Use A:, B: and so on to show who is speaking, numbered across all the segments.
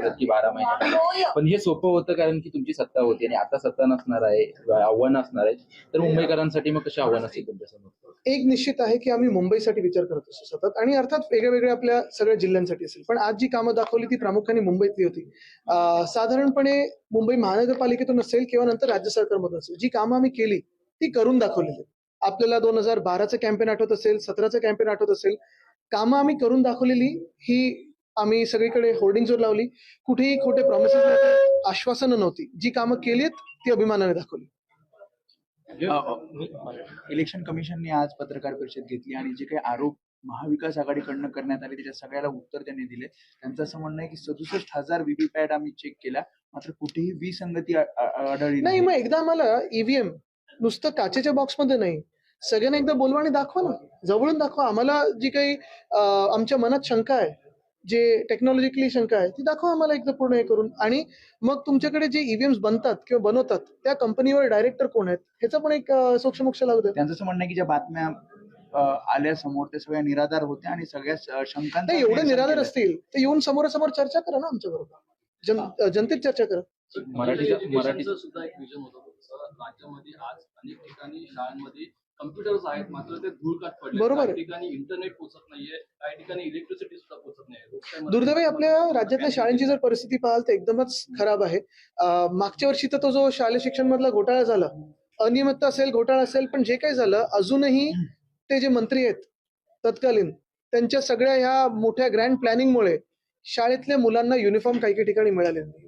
A: दाखवतात की बारा महिने. पण हे सोपं होतं कारण की तुमची सत्ता होती आणि आता सत्ता नसणार आहे आव्हान असणार आहे. तर मुंबईकरांसाठी मग कशी आव्हान असेल तुमच्यासमोर?
B: एक निश्चित आहे की आम्ही मुंबईसाठी विचार करत असतो सतत आणि अर्थात वेगळ्या वेगळ्या आपल्या सगळ्या जिल्ह्यांसाठी असेल. पण आज जी कामं दाखवली ती प्रामुख्याने मुंबईतली होती. साधारणपणे मुंबई महानगरपालिकेतून असेल किंवा नंतर राज्य सरकारमधून असेल जी कामं आम्ही केली ती करून दाखवलेली. आहेत. आपल्याला दोन हजार बाराचं कॅम्पेन आठवत असेल सतराचं कॅम्पेन आठवत असेल. कामं आम्ही करून दाखवलेली ही आम्ही सगळीकडे होर्डिंगवर लावली. कुठेही खोटे प्रॉमिसेस आश्वासनं नव्हती. जी कामं केलीत ती अभिमानाने दाखवली.
C: इलेक्शन कमिशनने आज पत्रकार परिषद घेतली आणि जे काही आरोप महाविकास आघाडीकडनं करण्यात आले त्याच्या सगळ्याला उत्तर त्यांनी दिले. त्यांचं असं म्हणणं आहे की सदुसष्ट हजार व्हीव्हीपॅट आम्ही चेक केल्या मात्र कुठेही विसंगती आढळली
B: नाही मग एकदा आम्हाला ईव्हीएम नुसतं काचेच्या बॉक्समध्ये नाही. सगळ्यांना एकदा बोलवा आणि दाखवा ना. जवळून दाखवा. आम्हाला जी काही आमच्या मनात शंका आहे जे टेक्नॉलॉजिकली शंका आहे ती दाखवा आम्हाला एकदा पूर्ण हे करून. आणि मग तुमच्याकडे जे ईव्हीएम्स बनतात किंवा बनवतात त्या कंपनीवर डायरेक्टर कोण आहेत? ह्याचा पण एक सोक्षमोक्ष लागू
C: त्यांचं असं म्हणणं आहे की ज्या बातम्या अं, आल्या समोर ते सगळ्या निराधार होत्या आणि सगळ्या श- शंकांचं
B: नाही एवढे
C: निरसन
B: निराधार
C: केलं.
B: असतील तर येऊन समोरासमोर चर्चा करा ना आमच्या बरोबर. जन जनतेत चर्चा करा.
A: मराठीचा मराठी
D: सुद्धा एक विजन होतं तुमचं. राज्यामध्ये आज अनेक ठिकाणी शाळांमध्ये कम्प्युटर्स आहेत मात्र ते धूळकात पडले
B: बरोबर
D: काही. ठिकाणी इंटरनेट पोहोचत नाहीये काही ठिकाणी इलेक्ट्रिसिटी सुद्धा पोहोचत नाही
B: दुर्दैवी आपल्या राज्यातल्या शाळांची जर परिस्थिती पाहाल तर एकदमच खराब आहे. मागच्या वर्षी तर तो जो शालेय शिक्षण मधला घोटाळा झाला अनियमितता असेल घोटाळा असेल पण जे काही झालं अजूनही ते जे मंत्री आहेत तत्कालीन त्यांच्या सगळ्या ह्या मोठ्या ग्रँड प्लॅनिंगमुळे शाळेतल्या मुलांना युनिफॉर्म काही काही ठिकाणी मिळाले नाही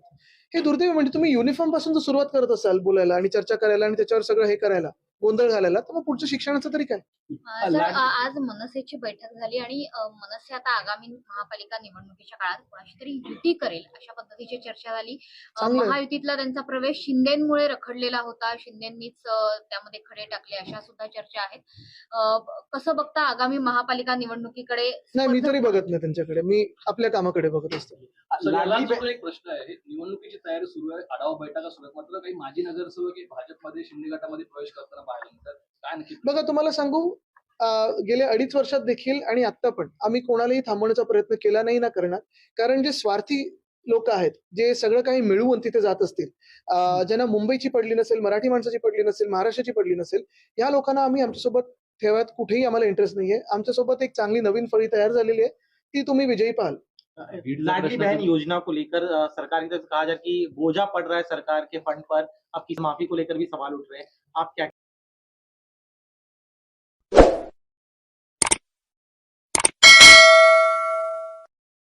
B: हे दुर्दैवी म्हणजे तुम्ही युनिफॉर्मपासून जर सुरुवात करत असाल बोलायला आणि चर्चा करायला आणि त्याच्यावर सगळं हे करायला. गोंधळ घालायला तर मग पुढचं शिक्षणाचं तरी काय?
E: सर आज मनसेची बैठक झाली आणि मनसे आता आगामी महापालिका निवडणुकीच्या काळात कोणाशी तरी युती करेल अशा पद्धतीची चर्चा झाली. महायुतीतला त्यांचा प्रवेश शिंदेमुळे रखडलेला होता. शिंदेनीच त्यामध्ये खडे टाकले अशा सुद्धा चर्चा आहेत. कसं बघता आगामी महापालिका निवडणुकीकडे?
B: नाही मी तरी बघत नाही त्यांच्याकडे. मी आपल्या कामाकडे बघत असतो.
D: एक प्रश्न आहे निवडणुकीची तयारी सुरू आहे आढावा बैठका सुरू मात्र काही माजी नगरसेवक हे भाजपमध्ये शिंदे गटामध्ये प्रवेश करताना
B: बघा तुम्हाला सांगू गेल्या अडीच वर्षात देखील आणि आता पण आम्ही कोणालाही थांबवण्याचा प्रयत्न केला नाही ना करणार. कारण जे स्वार्थी लोक आहेत जे सगळं काही मिळवून तिथे जात असतील ज्यांना मुंबईची पडली नसेल मराठी माणसाची पडली नसेल महाराष्ट्राची पडली नसेल या लोकांना आम्ही आमच्यासोबत ठेवत कुठेही आम्हाला इंटरेस्ट नाहीये. आमच्यासोबत एक चांगली नवीन फळी तयार झालेली आहे ती तुम्ही विजयी पाहाल.
F: लाडली बहन योजना को लेकर सरकार की तरफ से कहा जा रहा कि बोझा पड़ रहा है सरकार के फंड पर अब किस माफी को लेकर भी सवाल उठ रहे हैं। आप क्या